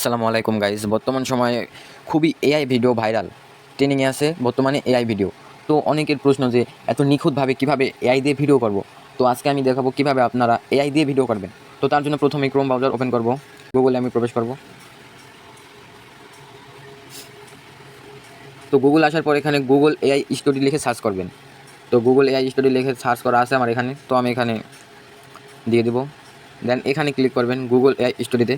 আসসালামু আলাইকুম গাইজ বর্তমান সময়ে খুবই এআই ভিডিও ভাইরাল ট্রেনিংয়ে আছে, বর্তমানে এআই ভিডিও তো অনেকের প্রশ্ন যে, এত নিখুঁতভাবে কীভাবে এআই দিয়ে ভিডিও করব? তো আজকে আমি দেখাবো কীভাবে আপনারা এআই দিয়ে ভিডিও করবেন। তো তার জন্য প্রথমে ক্রোম ব্রাউজার ওপেন করব। গুগলে আমি প্রবেশ করব। তো গুগল আসার পর এখানে গুগল এআই স্টুডিও লিখে সার্চ করবেন। তো গুগল এআই স্টুডিও লিখে সার্চ করা আছে আমার এখানে। তো আমি এখানে দিয়ে দেবো। দেন এখানে ক্লিক করবেন গুগল এআই স্টুডিওতে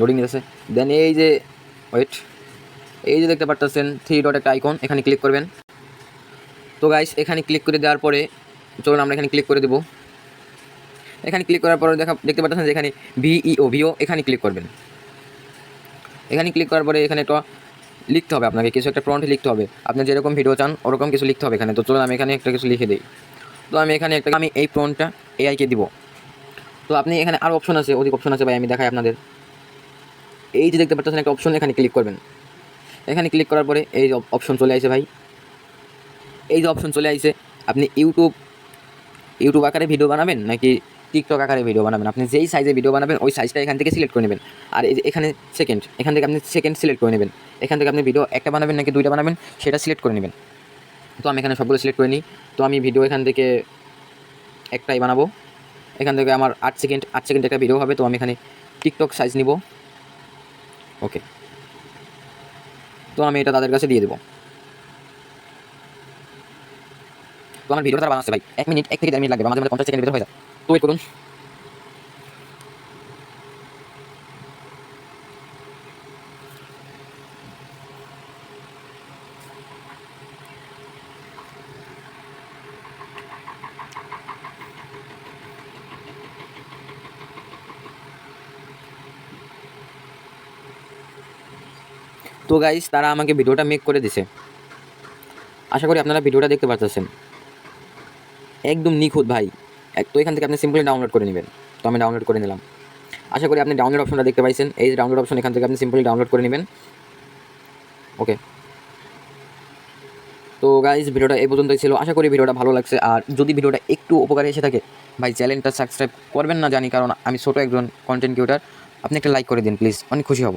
লোডিং আছে দেন এই যে ওয়েট এই যে দেখতে পারতেছেন থ্রি ডট একটা আইকন এখানে ক্লিক করবেন। তো গাইস এখানে ক্লিক করে দেওয়ার পরে, চলুন আমরা এখানে ক্লিক করে দেবো। এখানে ক্লিক করার পরে দেখা, দেখতে পাচ্ছেন যে এখানে ভিইও ভিও এখানে ক্লিক করবেন। এখানে ক্লিক করার পরে এখানে একটা লিখতে হবে আপনাকে, কিছু একটা প্রন্ট লিখতে হবে। আপনি যেরকম ভিডিও চান, ওরকম কিছু লিখতে হবে এখানে। তো চলুন আমি এখানে একটা কিছু লিখে দিই। তো আমি এখানে একটা, আমি এই প্রন্টটা এআইকে দিব। তো আপনি এখানে আরও অপশন আছে, অধিক অপশন আছে ভাই, আমি দেখাই আপনাদের। এই যে দেখতে পাচ্ছেন, একটা অপশন এখানে ক্লিক করবেন। এখানে ক্লিক করার পরে এই অপশন চলে আসে ভাই। এই যে অপশন চলে আসে, আপনি ইউটিউব ইউটিউব আকারে ভিডিও বানাবেন নাকি টিকটক আকারে ভিডিও বানাবেন? আপনি যেই সাইজে ভিডিও বানাবেন, ওই সাইজটা এখান থেকে সিলেক্ট করে নেবেন। আর এই এখানে সেকেন্ড এখান থেকে আপনি সেকেন্ড সিলেক্ট করে নেবেন। এখান থেকে আপনি ভিডিও একটা বানাবেন নাকি দুইটা বানাবেন, সেটা সিলেক্ট করে নেবেন। তো আমি এখানে সবগুলো সিলেক্ট করে নিই। তো আমি ভিডিও এখান থেকে একটাই বানাবো। এখান থেকে আমার আট সেকেন্ড আট সেকেন্ড একটা ভিডিও হবে, তো আমি এখানে টিকটক সাইজ নিব। ওকে। তো আমি এটা তাদের কাছে দিয়ে দেবো। তো আমার ভিডিওটা তারা বানাচ্ছে, ভাই। এক মিনিট, এক থেকে দেড় মিনিট লাগবে মাঝে মাঝে পঞ্চাশ সেকেন্ড ভিতরে হয়ে যায়। তো ওয়েট করুন। তো গাইস তারা আমাকে ভিডিওটা মেক করে দিছে। আশা করি আপনারা ভিডিওটা দেখতে পাচ্ছেন একদম নিখুঁত ভাই। এক তো এখান থেকে আপনি সিম্পলি ডাউনলোড করে নেবেন। তো আমি ডাউনলোড করে নিলাম। আশা করি আপনি ডাউনলোড অপশনটা দেখতে পাইছেন। এই ডাউনলোড অপশন এখান থেকে আপনি সিম্পলি ডাউনলোড করে নেবেন। ওকে তো গাইজ ভিডিওটা এই পর্যন্তই ছিল। আশা করি ভিডিওটা ভালো লাগছে। আর যদি ভিডিওটা একটু উপকারী এসে থাকে, ভাই, চ্যানেলটা সাবস্ক্রাইব করবেন না জানি, কারণ আমি ছোটো একজন কন্টেন্ট ক্রিয়েটার আপনি একটা লাইক করে দিন প্লিজ অনেক খুশি হব।